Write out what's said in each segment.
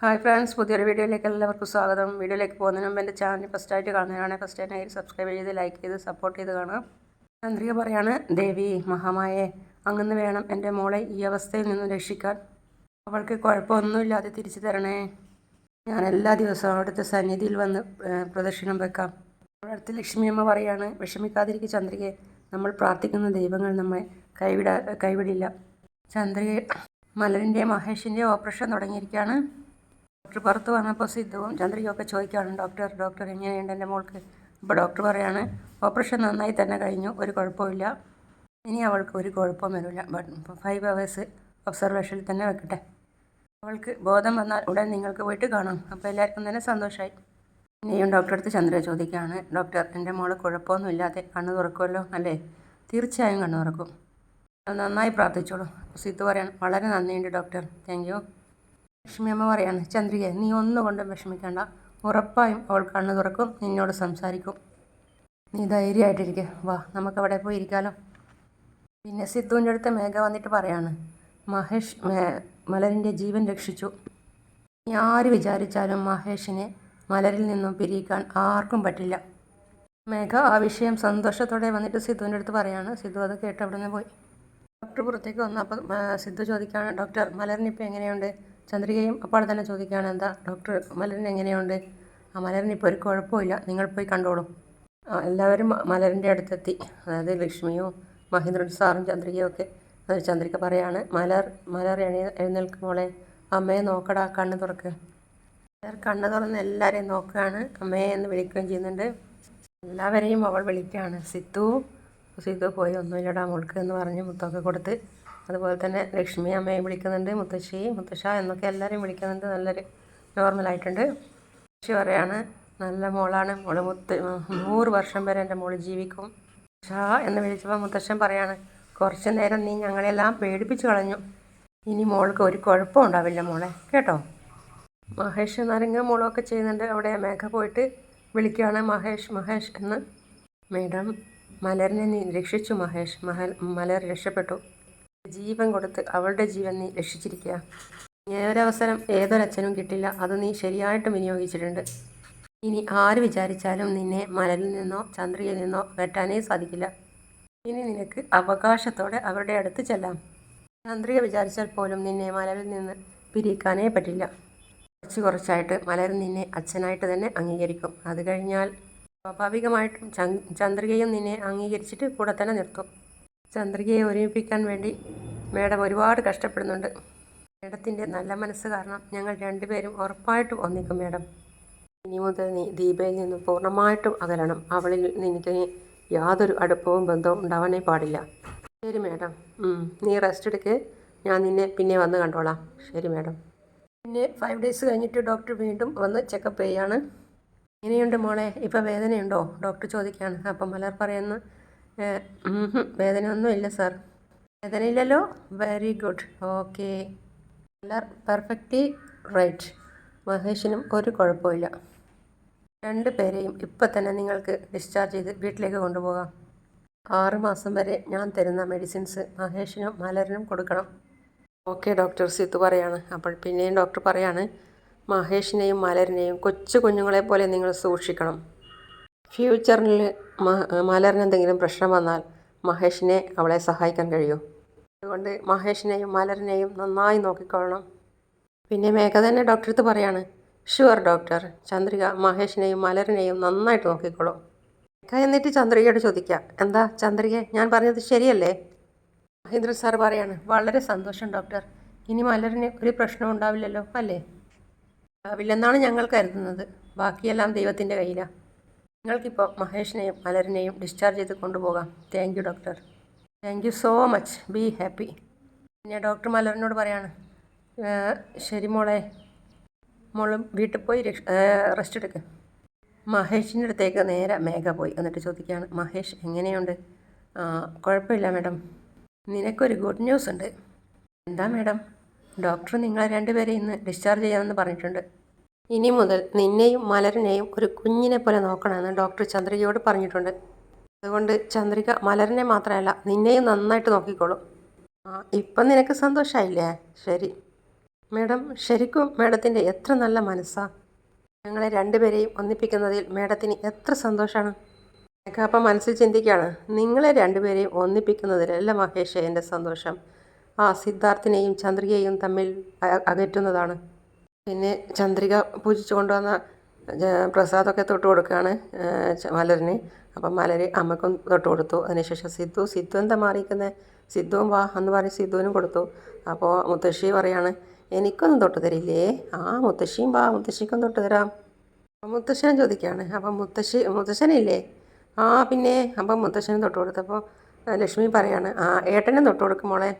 Hi friends പുതിയൊരു വീഡിയോയിലേക്ക് എല്ലാവർക്കും സ്വാഗതം. വീഡിയോയിലേക്ക് പോകുന്നതിന് മുമ്പ് എന്റെ ചാനൽ ഫസ്റ്റായിട്ട് കാണുന്നതാണ് ഫസ്റ്റ് ആയിട്ട് സബ്സ്ക്രൈബ് ചെയ്ത് ലൈക്ക് ചെയ്ത് സപ്പോർട്ട് ചെയ്ത് കാണാം ചന്ദ്രിക പറയാണ് ദേവി മഹാമായെ അങ്ങന്ന് വേണം എന്റെ മോളെ ഈ അവസ്ഥയിൽ നിന്ന് രക്ഷിക്കാൻ. അവൾക്ക് കുഴപ്പമൊന്നുമില്ലാതെ തിരിച്ചു തരണേ. ഞാൻ എല്ലാ ദിവസവും അവിടുത്തെ സന്നിധിയിൽ വന്ന് പ്രദക്ഷിണം വെക്കാം. അവിടുത്തെ ലക്ഷ്മിയമ്മ പറയാണ് വിഷമിക്കാതിരിക്കുക ചന്ദ്രികയെ. നമ്മൾ പ്രാർത്ഥിക്കുന്ന ദൈവങ്ങൾ നമ്മെ കൈവിടാ കൈവിടില്ല. ചന്ദ്രിക മലരിന്റെ മഹേഷിന്റെ ഓപ്പറേഷൻ തുടങ്ങിയിരിക്കുകയാണ്. ഡോക്ടർ പുറത്ത് വന്നപ്പോൾ സിദ്ധുവും ചന്ദ്രികയൊക്കെ ചോദിക്കുകയാണ് ഡോക്ടർ ഡോക്ടർ എങ്ങനെയുണ്ട് എന്റെ മോൾക്ക്? അപ്പോൾ ഡോക്ടർ പറയാണ് ഓപ്പറേഷൻ നന്നായി തന്നെ കഴിഞ്ഞു ഒരു കുഴപ്പമില്ല ഇനി അവൾക്ക് ഒരു കുഴപ്പം വരില്ല. ഫൈവ് അവേഴ്സ് ഒബ്സർവേഷനിൽ തന്നെ വെക്കട്ടെ. അവൾക്ക് ബോധം വന്നാൽ ഉടൻ നിങ്ങൾക്ക് പോയിട്ട് കാണാം. അപ്പോൾ എല്ലാവർക്കും തന്നെ സന്തോഷമായി. ഇനിയും ഡോക്ടറെ അടുത്ത് ചന്ദ്ര ചോദിക്കുകയാണ് ഡോക്ടർ എന്റെ മോൾ കുഴപ്പമൊന്നും ഇല്ലാതെ കണ്ണു തുറക്കുമല്ലോ അല്ലേ? തീർച്ചയായും കണ്ണു തുറക്കും. നന്നായി പ്രാർത്ഥിച്ചോളൂ. സിദ്ധു പറയാണ് വളരെ നന്ദിയുണ്ട് ഡോക്ടർ. Thank U. ലക്ഷ്മിയമ്മ പറയാണ് ചന്ദ്രിക നീ ഒന്നുകൊണ്ടും വിഷമിക്കേണ്ട. ഉറപ്പായും അവൾ കണ്ണു തുറക്കും നിന്നോട് സംസാരിക്കും. നീ ധൈര്യമായിട്ടിരിക്കുക വാ നമുക്കവിടെ പോയി ഇരിക്കാലോ. പിന്നെ സിദ്ധുവിന്റെ അടുത്ത് മേഘ വന്നിട്ട് പറയാണ് മഹേഷ് മലരിന്റെ ജീവൻ രക്ഷിച്ചു. നീ ആര് വിചാരിച്ചാലും മഹേഷിനെ മലരിൽ നിന്നും പിരിയിക്കാൻ ആർക്കും പറ്റില്ല. മേഘ ആ വിഷയം സന്തോഷത്തോടെ വന്നിട്ട് സിദ്ധുവിന്റെ അടുത്ത് പറയാണ് സിദ്ധു അത് കേട്ട് അവിടെ നിന്ന് പോയി. ഡോക്ടർ പുറത്തേക്ക് വന്നു. അപ്പം സിദ്ധു ചോദിക്കുകയാണ് ഡോക്ടർ മലറിനിപ്പോൾ എങ്ങനെയുണ്ട്? ചന്ദ്രികയും അപ്പോൾ തന്നെ ചോദിക്കുകയാണ് എന്താ ഡോക്ടർ മലരൻ എങ്ങനെയുണ്ട്? ആ മലറിനിപ്പോൾ ഒരു കുഴപ്പമില്ല. നിങ്ങൾ പോയി കണ്ടോളൂ. എല്ലാവരും മലരന്റെ അടുത്തെത്തി. അതായത് ലക്ഷ്മിയും മഹേന്ദ്രൻ സാറും ചന്ദ്രികയും ഒക്കെ അത് ചന്ദ്രിക പറയാണ് മലർ മലർ എഴുന്ന എഴുന്നേൽക്കുമ്പോളെ അമ്മയെ നോക്കടാ കണ്ണ് തുറക്ക്. മലർ കണ്ണ് തുറന്ന് എല്ലാവരെയും നോക്കുകയാണ് അമ്മയെ എന്ന് വിളിക്കുകയും ചെയ്യുന്നുണ്ട്. എല്ലാവരെയും അവൾ വിളിക്കുകയാണ് സിത്തു സിത്തു പോയി ഒന്നുമില്ലടാ മോൾക്ക് എന്ന് പറഞ്ഞ് മുത്തൊക്കെ കൊടുത്ത് അതുപോലെ തന്നെ ലക്ഷ്മി അമ്മയെ വിളിക്കുന്നുണ്ട് മുത്തശ്ശി മുത്തശ്ശ എന്നൊക്കെ എല്ലാവരെയും വിളിക്കുന്നുണ്ട്. നല്ലൊരു നോർമലായിട്ടുണ്ട്. മുത്തശ്ശി പറയാണ് നല്ല മോളാണ്. മോൾ മുത്ത് നൂറ് വർഷം വരെ എന്റെ മോൾ ജീവിക്കും. ഷാ എന്ന് വിളിച്ചപ്പോൾ മുത്തശ്ശൻ പറയാണ് കുറച്ച് നേരം നീ ഞങ്ങളെല്ലാം പേടിപ്പിച്ച് കളഞ്ഞു. ഇനി മോൾക്ക് ഒരു കുഴപ്പം ഉണ്ടാവില്ല മോളെ. കേട്ടോ? മഹേഷ് നരങ്ങ മോളൊക്കെ ചെയ്യുന്നുണ്ട്. അവിടെ മേഘ പോയിട്ട് വിളിക്കുകയാണ് മഹേഷ് മഹേഷ് എന്ന്. മേഡം മലറിനെ നീ രക്ഷിച്ചു മഹേഷ്. മഹൽ മലർ രക്ഷപ്പെട്ടു. ജീവൻ കൊടുത്ത് അവളുടെ ജീവൻ നീ രക്ഷിച്ചിരിക്കുക. ഏതൊരവസരം ഏതൊരച്ഛനും കിട്ടില്ല. അത് നീ ശരിയായിട്ട് വിനിയോഗിച്ചിട്ടുണ്ട്. ഇനി ആര് വിചാരിച്ചാലും നിന്നെ മലരിൽ നിന്നോ ചന്ദ്രയിൽ നിന്നോ വെട്ടാനേ സാധിക്കില്ല. ഇനി നിനക്ക് അവകാശത്തോടെ അവരുടെ അടുത്ത് ചെല്ലാം. ചന്ദ്രിക വിചാരിച്ചാൽ പോലും നിന്നെ മലരിൽ നിന്ന് പിരിക്കാനേ പറ്റില്ല. കുറച്ച് കുറച്ചായിട്ട് മലർ നിന്നെ അച്ഛനായിട്ട് തന്നെ അംഗീകരിക്കും. അത് കഴിഞ്ഞാൽ സ്വാഭാവികമായിട്ടും ചന്ദ് ചന്ദ്രികയും നിന്നെ അംഗീകരിച്ചിട്ട് കൂടെ തന്നെ നിർത്തും. ചന്ദ്രികയെ ഒരുമിപ്പിക്കാൻ വേണ്ടി മേഡം ഒരുപാട് കഷ്ടപ്പെടുന്നുണ്ട്. മേഡത്തിന്റെ നല്ല മനസ്സ് കാരണം ഞങ്ങൾ രണ്ടുപേരും ഉറപ്പായിട്ടും ഒന്നിക്കും മേഡം. ഇനി മുതൽ നീ ദീപയിൽ നിന്ന് പൂർണമായിട്ടും അകലണം. അവളിൽ നിനക്ക് യാതൊരു അടുപ്പവും ബന്ധവും ഉണ്ടാവാനേ പാടില്ല. ശരി മേഡം. നീ റെസ്റ്റ് എടുക്ക്. ഞാൻ നിന്നെ പിന്നെ വന്ന് കണ്ടോളാം. ശരി മേഡം. പിന്നെ ഫൈവ് ഡേയ്സ് കഴിഞ്ഞിട്ട് ഡോക്ടർ വീണ്ടും വന്ന് ചെക്കപ്പ് ചെയ്യാണ്. എങ്ങനെയുണ്ട് മോളെ? ഇപ്പം വേദനയുണ്ടോ? ഡോക്ടർ ചോദിക്കുകയാണ് അപ്പം മലർ പറയുന്നു "ഏഹ്, ഒന്നും ഇല്ല സാർ വേദന ഇല്ലല്ലോ very good okay Malar perfectly right മഹേഷിനും ഒരു കുഴപ്പമില്ല രണ്ട് പേരെയും ഇപ്പം തന്നെ നിങ്ങൾക്ക് ഡിസ്ചാർജ് ചെയ്ത് വീട്ടിലേക്ക് കൊണ്ടുപോകാം. ആറ് മാസം വരെ ഞാൻ തരുന്ന മെഡിസിൻസ് മഹേഷിനും മലരനും കൊടുക്കണം. ഓക്കെ ഡോക്ടർ സിത്ത് പറയാണ്. അപ്പോൾ പിന്നെയും ഡോക്ടർ പറയാണ് മഹേഷിനെയും മലരനെയും കൊച്ചു കുഞ്ഞുങ്ങളെ പോലെ നിങ്ങൾ സൂക്ഷിക്കണം. ഫ്യൂച്ചറിൽ മലറിന് എന്തെങ്കിലും പ്രശ്നം വന്നാൽ മഹേഷിനെ അവളെ സഹായിക്കാൻ കഴിയും? അതുകൊണ്ട് മഹേഷിനെയും മലറിനെയും നന്നായി നോക്കിക്കൊള്ളണം. പിന്നെ മേഘ തന്നെ ഡോക്ടർ അടുത്ത് പറയാണ് ഷുവർ ഡോക്ടർ ചന്ദ്രിക മഹേഷിനെയും മലറിനെയും നന്നായിട്ട് നോക്കിക്കോളും. മേഘ എന്നിട്ട് ചന്ദ്രികയോട് ചോദിക്കാം എന്താ ചന്ദ്രിക ഞാൻ പറഞ്ഞത് ശരിയല്ലേ? മഹേന്ദ്രൻ സാർ പറയാണ് വളരെ സന്തോഷം ഡോക്ടർ ഇനി മലറിന് ഒരു പ്രശ്നം ഉണ്ടാവില്ലല്ലോ അല്ലേ? ഉണ്ടാവില്ലെന്നാണ് ഞങ്ങൾ കരുതുന്നത്. ബാക്കിയെല്ലാം ദൈവത്തിന്റെ കയ്യിലാണ് നിങ്ങൾക്കിപ്പോൾ മഹേഷിനെയും മലരിനെയും ഡിസ്ചാർജ് ചെയ്ത് കൊണ്ടുപോകാം. Thank you doctor thank you so much be happy പിന്നെ ഡോക്ടർ മലറിനോട് പറയാണ് ശരി മോളെ മോളും വീട്ടിൽ പോയി രക്ഷ റെസ്റ്റ് എടുക്ക്. മഹേഷിന്റെ അടുത്തേക്ക് നേരെ മേഘ പോയി. എന്നിട്ട് ചോദിക്കുകയാണ് മഹേഷ് എങ്ങനെയുണ്ട്? കുഴപ്പമില്ല മാഡം. നിനക്കൊരു ഗുഡ് ന്യൂസ് ഉണ്ട്. എന്താ മാഡം? ഡോക്ടർ നിങ്ങളെ രണ്ടുപേരെ ഇന്ന് ഡിസ്ചാർജ് ചെയ്യാമെന്ന് പറഞ്ഞിട്ടുണ്ട്. ഇനി മുതൽ നിന്നെയും മലരനെയും ഒരു കുഞ്ഞിനെ പോലെ നോക്കണമെന്ന് ഡോക്ടർ ചന്ദ്രികയോട് പറഞ്ഞിട്ടുണ്ട്. അതുകൊണ്ട് ചന്ദ്രിക മലരനെ മാത്രമല്ല നിന്നെയും നന്നായിട്ട് നോക്കിക്കോളും. ആ ഇപ്പം നിനക്ക് സന്തോഷമായില്ലേ ശരി. മേഡം ശരിക്കും മേഡത്തിന്റെ എത്ര നല്ല മനസ്സാ. ഞങ്ങളെ രണ്ടുപേരെയും ഒന്നിപ്പിക്കുന്നതിൽ മേഡത്തിന് എത്ര സന്തോഷമാണ് എനിക്ക് അപ്പം മനസ്സിൽ ചിന്തിക്കുകയാണ് നിങ്ങളെ രണ്ടുപേരെയും ഒന്നിപ്പിക്കുന്നതിലല്ല മഹേഷ് എന്റെ സന്തോഷം. ആ സിദ്ധാർത്ഥിനെയും ചന്ദ്രികയെയും തമ്മിൽ അകറ്റുന്നതാണ്. പിന്നെ ചന്ദ്രിക പൂജിച്ചു കൊണ്ടുവന്ന പ്രസാദമൊക്കെ തൊട്ട് കൊടുക്കുകയാണ് മലരിന്. അപ്പം മലര് അമ്മക്കും തൊട്ട് കൊടുത്തു. അതിനുശേഷം സിദ്ധു സിദ്ധു എന്താ മാറിയിരിക്കുന്നത് സിദ്ധുവും വാ എന്ന് പറഞ്ഞ് സിദ്ധുവിനും കൊടുത്തു. അപ്പോൾ മുത്തശ്ശി പറയാണ് എനിക്കൊന്നും തൊട്ട് തരില്ലേ? ആ മുത്തശ്ശിയും വാ മുത്തശ്ശിക്കും തൊട്ട് തരാം. അപ്പം മുത്തശ്ശനും ചോദിക്കുകയാണ് അപ്പം മുത്തശ്ശി മുത്തശ്ശനില്ലേ? ആ പിന്നെ. അപ്പം മുത്തശ്ശനും തൊട്ട് കൊടുത്തപ്പോൾ ലക്ഷ്മി പറയാണ് ആ ഏട്ടനും തൊട്ട് കൊടുക്കും മോളെ.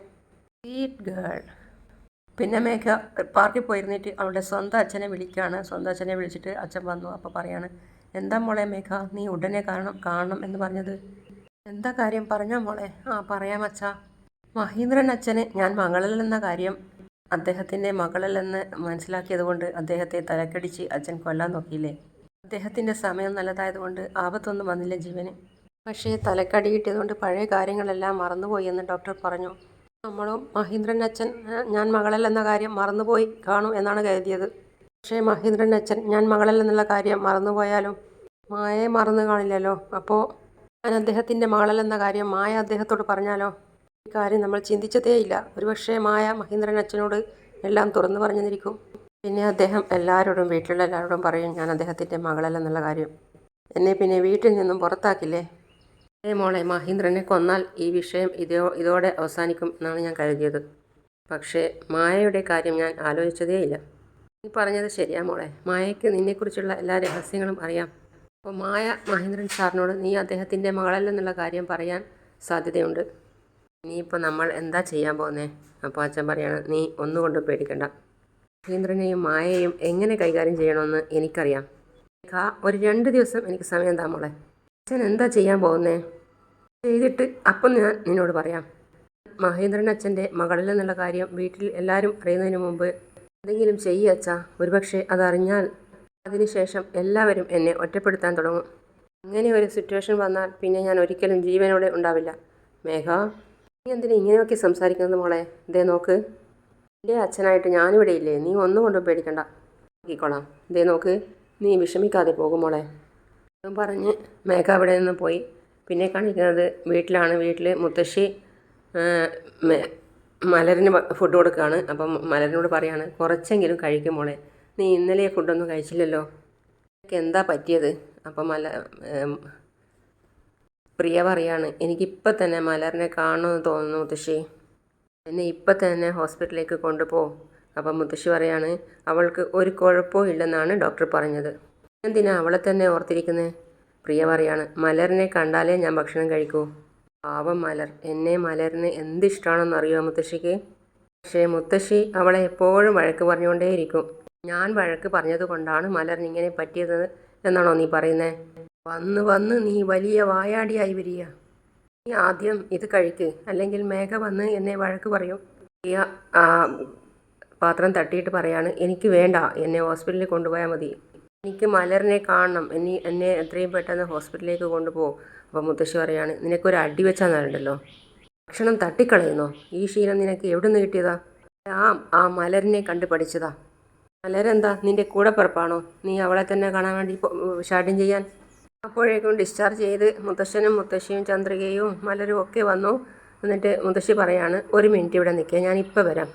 സ്വീറ്റ് ഗേൾ പിന്നെ മേഘ പാർക്കിൽ പോയിരുന്നിട്ട് അവളുടെ സ്വന്തം അച്ഛനെ വിളിക്കുകയാണ് സ്വന്തം അച്ഛനെ വിളിച്ചിട്ട് അച്ഛൻ വന്നു അപ്പോൾ പറയാണ് എന്താ മോളെ മേഘ നീ ഉടനെ കാണണം കാണണം എന്ന് പറഞ്ഞത്? എന്താ കാര്യം? പറഞ്ഞോ മോളെ. ആ പറയാം അച്ഛാ. മഹീന്ദ്രൻ അച്ഛന് ഞാൻ മകളല്ലെന്ന കാര്യം അദ്ദേഹത്തിന്റെ മകളല്ലെന്ന് മനസ്സിലാക്കിയതുകൊണ്ട് അദ്ദേഹത്തെ തലക്കടിച്ച് അച്ഛൻ കൊല്ലാൻ നോക്കിയില്ലേ? അദ്ദേഹത്തിന്റെ സമയം നല്ലതായതുകൊണ്ട് ആപത്തൊന്നും വന്നില്ല ജീവന്. പക്ഷേ തലക്കടിയിട്ടതുകൊണ്ട് പഴയ കാര്യങ്ങളെല്ലാം മറന്നുപോയി എന്ന് ഡോക്ടർ പറഞ്ഞു. നമ്മളും മഹീന്ദ്രൻ അച്ഛൻ "ഏ, ഞാൻ മകളല്ലെന്ന കാര്യം മറന്നുപോയി കാണും എന്നാണ് കരുതിയത്. പക്ഷേ മഹീന്ദ്രൻ അച്ഛൻ ഞാൻ മകളല്ലെന്നുള്ള കാര്യം മറന്നുപോയാലും മായയെ മറന്നു കാണില്ലല്ലോ. അപ്പോൾ ഞാൻ അദ്ദേഹത്തിന്റെ മകളല്ലെന്ന കാര്യം മായ അദ്ദേഹത്തോട് പറഞ്ഞാലോ? ഈ കാര്യം നമ്മൾ ചിന്തിച്ചതേയില്ല ഒരുപക്ഷേ മായ മഹീന്ദ്രൻ അച്ഛനോട് എല്ലാം തുറന്നു പറഞ്ഞിരിക്കും. പിന്നെ അദ്ദേഹം എല്ലാവരോടും വീട്ടിലുള്ള എല്ലാവരോടും പറയും ഞാൻ അദ്ദേഹത്തിന്റെ മകളല്ലെന്നുള്ള കാര്യം. എന്നെ പിന്നെ വീട്ടിൽ നിന്നും പുറത്താക്കില്ലേ? ഏ മോളെ മഹീന്ദ്രനെ കൊന്നാൽ ഈ വിഷയം ഇതോ ഇതോടെ അവസാനിക്കും എന്നാണ് ഞാൻ കരുതിയത്. പക്ഷേ മായയുടെ കാര്യം ഞാൻ ആലോചിച്ചതേയില്ല നീ പറഞ്ഞത് ശരിയാ മോളെ. മായയ്ക്ക് നിന്നെക്കുറിച്ചുള്ള എല്ലാ രഹസ്യങ്ങളും അറിയാം. അപ്പോൾ മായ മഹേന്ദ്രൻ സാറിനോട് നീ അദ്ദേഹത്തിന്റെ മകളല്ലെന്നുള്ള കാര്യം പറയാൻ സാധ്യതയുണ്ട്. ഇനിയിപ്പോൾ നമ്മൾ എന്താ ചെയ്യാൻ പോകുന്നേ? അപ്പോൾ അച്ഛൻ പറയാണ് നീ ഒന്നുകൊണ്ടും പേടിക്കണ്ട. മഹീന്ദ്രനെയും മായയെയും എങ്ങനെ കൈകാര്യം ചെയ്യണമെന്ന് എനിക്കറിയാം. ഒരു രണ്ട് ദിവസം എനിക്ക് സമയം താ മോളെ. അച്ഛൻ എന്താ ചെയ്യാൻ പോകുന്നേ? ചെയ്തിട്ട് അപ്പം ഞാൻ നിന്നോട് പറയാം. മഹേന്ദ്രൻ അച്ഛന്റെ മകളിൽ നിന്നുള്ള കാര്യം വീട്ടിൽ എല്ലാവരും അറിയുന്നതിന് മുമ്പ് എന്തെങ്കിലും ചെയ്യുക അച്ഛാ. ഒരുപക്ഷെ അതറിഞ്ഞാൽ അതിനുശേഷം എല്ലാവരും എന്നെ ഒറ്റപ്പെടുത്താൻ തുടങ്ങും. അങ്ങനെ ഒരു സിറ്റുവേഷൻ വന്നാൽ പിന്നെ ഞാൻ ഒരിക്കലും ജീവനോടെ ഉണ്ടാവില്ല. മേഘ നീ എന്തിനാ ഇങ്ങനെയൊക്കെ സംസാരിക്കുന്നത് മോളെ? ഇതേ നോക്ക്. എന്റെ അച്ഛനായിട്ട് ഞാനിവിടെ ഇല്ലേ? നീ ഒന്നും കൊണ്ടും പേടിക്കണ്ട. നോക്കിക്കോളാം. ഇതേ നോക്ക്. നീ വിഷമിക്കാതെ പോകും മോളെ. എന്നും പറഞ്ഞ് മേഘ അവിടെ നിന്ന് പോയി. പിന്നെ കാണിക്കുന്നത് വീട്ടിലാണ്. വീട്ടിൽ മുത്തശ്ശി മലരിന് ഫുഡ് കൊടുക്കുകയാണ് അപ്പം മലരിനോട് പറയാണ് കുറച്ചെങ്കിലും കഴിക്കും മോളെ. നീ ഇന്നലെ ഫുഡൊന്നും കഴിച്ചില്ലല്ലോ. എന്താ പറ്റിയത്? അപ്പം മല പ്രിയ പറയാണ് എനിക്കിപ്പം തന്നെ മലറിനെ കാണുമെന്ന് തോന്നുന്നു മുത്തശ്ശി. എന്നെ ഇപ്പം തന്നെ ഹോസ്പിറ്റലിലേക്ക് കൊണ്ടുപോകും അപ്പം മുത്തശ്ശി പറയാണ് അവൾക്ക് ഒരു കുഴപ്പവും ഇല്ലെന്നാണ് ഡോക്ടർ പറഞ്ഞത്. എന്തിനാ അവളെ തന്നെ ഓർത്തിരിക്കുന്നത് പ്രിയ പറയാണ് മലറിനെ കണ്ടാലേ ഞാൻ ഭക്ഷണം കഴിക്കൂ. പാവം മലർ എന്നെ മലറിന് എന്ത് ഇഷ്ടമാണെന്ന് അറിയുമോ മുത്തശ്ശിക്ക്? പക്ഷേ മുത്തശ്ശി അവളെ എപ്പോഴും വഴക്ക് പറഞ്ഞുകൊണ്ടേയിരിക്കും. ഞാൻ വഴക്ക് പറഞ്ഞതുകൊണ്ടാണ് മലറിന് ഇങ്ങനെ പറ്റിയത് എന്നാണോ നീ പറയുന്നത് വന്ന് വന്ന് നീ വലിയ വായാടിയായി വരിക. നീ ആദ്യം ഇത് കഴിക്ക് അല്ലെങ്കിൽ മേഘ വന്ന് എന്നെ വഴക്ക് പറയും. പ്രിയ പാത്രം തട്ടിയിട്ട് പറയാണ് എനിക്ക് വേണ്ട എന്നെ ഹോസ്പിറ്റലിൽ കൊണ്ടുപോയാൽ മതി. എനിക്ക് മലറിനെ കാണണം. ഇനി എന്നെ എത്രയും പെട്ടെന്ന് ഹോസ്പിറ്റലിലേക്ക് കൊണ്ടുപോകും. അപ്പോൾ മുത്തശ്ശി പറയാണ് നിനക്കൊരു അടി വെച്ചാൽ നല്ലല്ലോ ഭക്ഷണം തട്ടിക്കളയുന്നോ? ഈ ശീലം നിനക്ക് എവിടെ നിന്ന് കിട്ടിയതാ? ആ ആ മലരിനെ കണ്ടു പഠിച്ചതാ. മലരെന്താ? നിന്റെ കൂടെ പിറപ്പാണോ നീ അവളെ തന്നെ കാണാൻ വേണ്ടി ഷാഡിങ് ചെയ്യാൻ? അപ്പോഴേക്കും ഡിസ്ചാർജ് ചെയ്ത് മുത്തശ്ശനും മുത്തശ്ശിയും ചന്ദ്രികയും മലരും ഒക്കെ വന്നു. എന്നിട്ട് മുത്തശ്ശി പറയാണ് ഒരു മിനിറ്റ് ഇവിടെ നിൽക്കുക ഞാൻ ഇപ്പോൾ വരാം.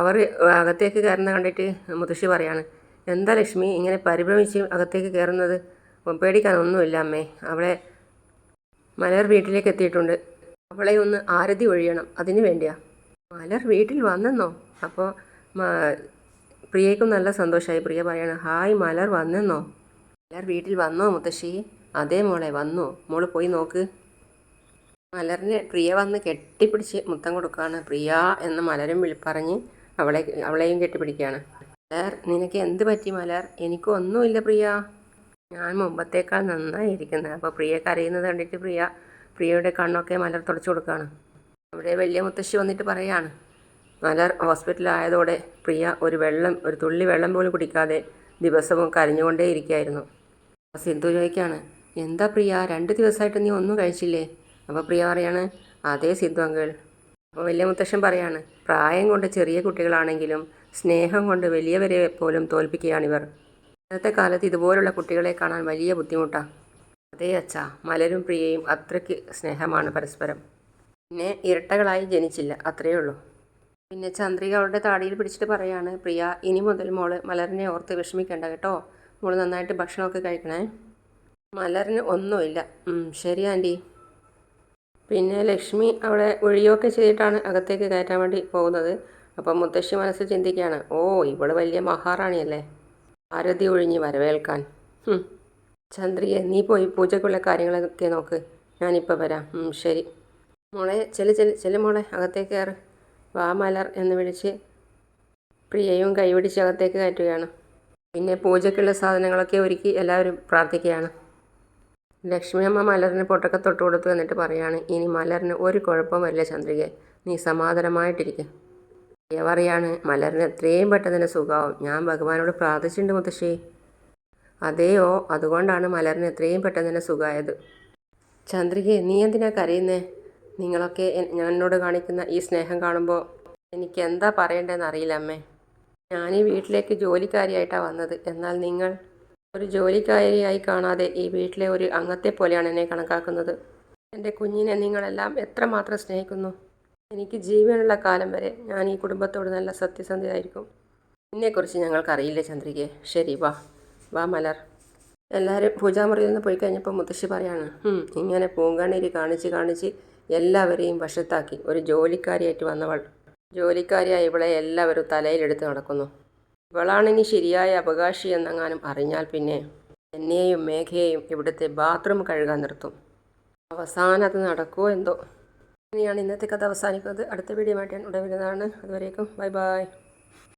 അവർ അകത്തേക്ക് കയറുന്ന കണ്ടിട്ട് മുത്തശ്ശി പറയാണ് എന്താ ലക്ഷ്മി? ഇങ്ങനെ പരിഭ്രമിച്ച് അകത്തേക്ക് കയറുന്നത്? പേടിക്കാനൊന്നുമില്ല അമ്മേ. അവളെ മലർ വീട്ടിലേക്ക് എത്തിയിട്ടുണ്ട്. അവളെ ഒന്ന് ആരതി ഒഴിയണം. അതിന് വേണ്ടിയാ. മലർ വീട്ടിൽ വന്നെന്നോ? അപ്പോൾ പ്രിയയ്ക്കും നല്ല സന്തോഷമായി. പ്രിയ പറയാണ് ഹായ് മലർ വന്നെന്നോ? മലർ വീട്ടിൽ വന്നോ മുത്തശ്ശി? അതേ മോളെ വന്നു. മോൾ പോയി നോക്ക്. മലറിന് പ്രിയ വന്ന് കെട്ടിപ്പിടിച്ച് മുത്തം കൊടുക്കുകയാണ്. പ്രിയ എന്ന് മലരും വിളി പറഞ്ഞ് അവളെ അവളെയും കെട്ടിപ്പിടിക്കുകയാണ്. മലർ നിനക്ക് എന്ത് പറ്റി മലർ? എനിക്കൊന്നുമില്ല പ്രിയ. ഞാൻ മുമ്പത്തേക്കാൾ നന്നായിരിക്കുന്നത് അപ്പോൾ പ്രിയ കരയുന്നത് കണ്ടിട്ട് പ്രിയ പ്രിയയുടെ കണ്ണൊക്കെ മലർ തുടച്ചു കൊടുക്കുകയാണ് അവിടെ വലിയ മുത്തശ്ശി വന്നിട്ട് പറയാണ് മലർ ഹോസ്പിറ്റലായതോടെ പ്രിയ ഒരു വെള്ളം ഒരു തുള്ളി വെള്ളം പോലും കുടിക്കാതെ ദിവസവും കരഞ്ഞുകൊണ്ടേ ഇരിക്കുകയായിരുന്നു അപ്പോൾ സിന്ധു ചോദിക്കുകയാണ് എന്താ പ്രിയ രണ്ട് ദിവസമായിട്ട് നീ ഒന്നും കഴിച്ചില്ലേ? അപ്പോൾ പ്രിയ പറയാണ് അതേ സിദ്ധു അങ്കിൾ. അപ്പോൾ വലിയ മുത്തശ്ശൻ പറയാണ് പ്രായം കൊണ്ട് ചെറിയ കുട്ടികളാണെങ്കിലും സ്നേഹം കൊണ്ട് വലിയവരെ പോലും തോൽപ്പിക്കുകയാണിവർ. ഇന്നത്തെ കാലത്ത് ഇതുപോലുള്ള കുട്ടികളെ കാണാൻ വലിയ ബുദ്ധിമുട്ടാണ് അതേ അച്ഛ മലരും പ്രിയയും അത്രയ്ക്ക് സ്നേഹമാണ് പരസ്പരം. പിന്നെ ഇരട്ടകളായി ജനിച്ചില്ല അത്രയേ ഉള്ളൂ. പിന്നെ ചന്ദ്രിക അവളുടെ താടിയിൽ പിടിച്ചിട്ട് പറയാണ് പ്രിയ ഇനി മുതൽ മോൾ മലറിനെ ഓർത്ത് വിഷമിക്കേണ്ട കേട്ടോ. മോൾ നന്നായിട്ട് ഭക്ഷണമൊക്കെ കഴിക്കണേ. മലറിന് ഒന്നുമില്ല ശരി ആന്റി. പിന്നെ ലക്ഷ്മി അവളെ ഒഴിയൊക്കെ ചെയ്തിട്ടാണ് അകത്തേക്ക് കയറ്റാൻ വേണ്ടി പോകുന്നത്. അപ്പം മുത്തശ്ശി മനസ്സിൽ ചിന്തിക്കുകയാണ് ഓ ഇവൾ വലിയ മഹാറാണിയല്ലേ? ആരതി ഒഴിഞ്ഞ് വരവേൽക്കാൻ. ചന്ദ്രിയെ നീ പോയി പൂജയ്ക്കുള്ള കാര്യങ്ങളൊക്കെ നോക്ക്. ഞാനിപ്പോൾ വരാം. ശരി. മോളെ ചെൽ ചെൽ ചെൽ മോളെ അകത്തേക്ക് കയറ്. വാ മലർ എന്ന് വിളിച്ച് പ്രിയയും കൈപിടിച്ച് അകത്തേക്ക് കയറ്റുകയാണ്. പിന്നെ പൂജയ്ക്കുള്ള സാധനങ്ങളൊക്കെ ഒരുക്കി എല്ലാവരും പ്രാർത്ഥിക്കുകയാണ്. ലക്ഷ്മി അമ്മ മലറിന് പൊട്ടൊക്കെ തൊട്ട് കൊടുത്തു എന്നിട്ട് പറയാണ് ഇനി മലറിന് ഒരു കുഴപ്പം വരില്ല ചന്ദ്രികെ. നീ സമാധാനമായിട്ടിരിക്കുക പറയാണ്. മലറിന് എത്രയും പെട്ടെന്ന് തന്നെ സുഖമാവും. ഞാൻ ഭഗവാനോട് പ്രാർത്ഥിച്ചിട്ടുണ്ട് മുത്തശ്ശി. അതെയോ അതുകൊണ്ടാണ് മലറിന് എത്രയും പെട്ടെന്ന് തന്നെ സുഖമായത്. ചന്ദ്രിക നീ എന്തിനാ കരയുന്നേ? നിങ്ങളൊക്കെ എന്നോട് കാണിക്കുന്ന ഈ സ്നേഹം കാണുമ്പോൾ എനിക്ക് എന്താ പറയേണ്ടതെന്ന് അറിയില്ല അമ്മേ. ഞാൻ ഈ വീട്ടിലേക്ക് ജോലിക്കാരിയായിട്ടാണ് വന്നത്. എന്നാൽ നിങ്ങൾ ഒരു ജോലിക്കാരിയായി കാണാതെ ഈ വീട്ടിലെ ഒരു അംഗത്തെ പോലെയാണ് എന്നെ കണക്കാക്കുന്നത്. എന്റെ കുഞ്ഞിനെ നിങ്ങളെല്ലാം എത്രമാത്രം സ്നേഹിക്കുന്നു. എനിക്ക് ജീവനുള്ള കാലം വരെ ഞാൻ ഈ കുടുംബത്തോട് നല്ല സത്യസന്ധയായിരിക്കും. എന്നെക്കുറിച്ച് ഞങ്ങൾക്കറിയില്ല ചന്ദ്രികയെ ശരി വാ. വാ മലർ. എല്ലാവരും പൂജാമുറിയിൽ നിന്ന് പോയി കഴിഞ്ഞപ്പോൾ മുത്തശ്ശി പറയാണ് ഇങ്ങനെ പൂങ്കണ്ണീര് കാണിച്ച് കാണിച്ച് എല്ലാവരെയും വശത്താക്കി. ഒരു ജോലിക്കാരിയായിട്ട് വന്നവൾ. ജോലിക്കാരിയായ ഇവളെ എല്ലാവരും തലയിലെടുത്ത് നടക്കുന്നു. ഇവളാണിനി ശരിയായ അവകാശി എന്നെങ്ങാനും അറിഞ്ഞാൽ പിന്നെ എന്നെയും മേഘയെയും ഇവിടുത്തെ ബാത്റൂം കഴുകാൻ നിർത്തും. അവസാനം അത് നടക്കുമോ എന്തോ? ഇനിയാണ് ഇന്നത്തെ കഥ അവസാനിക്കുന്നത്. അടുത്ത വീഡിയോ ആയിട്ട് ഞാൻ ഉടൻ വരുന്നതാണ്. അതുവരേക്കും. Bye bye.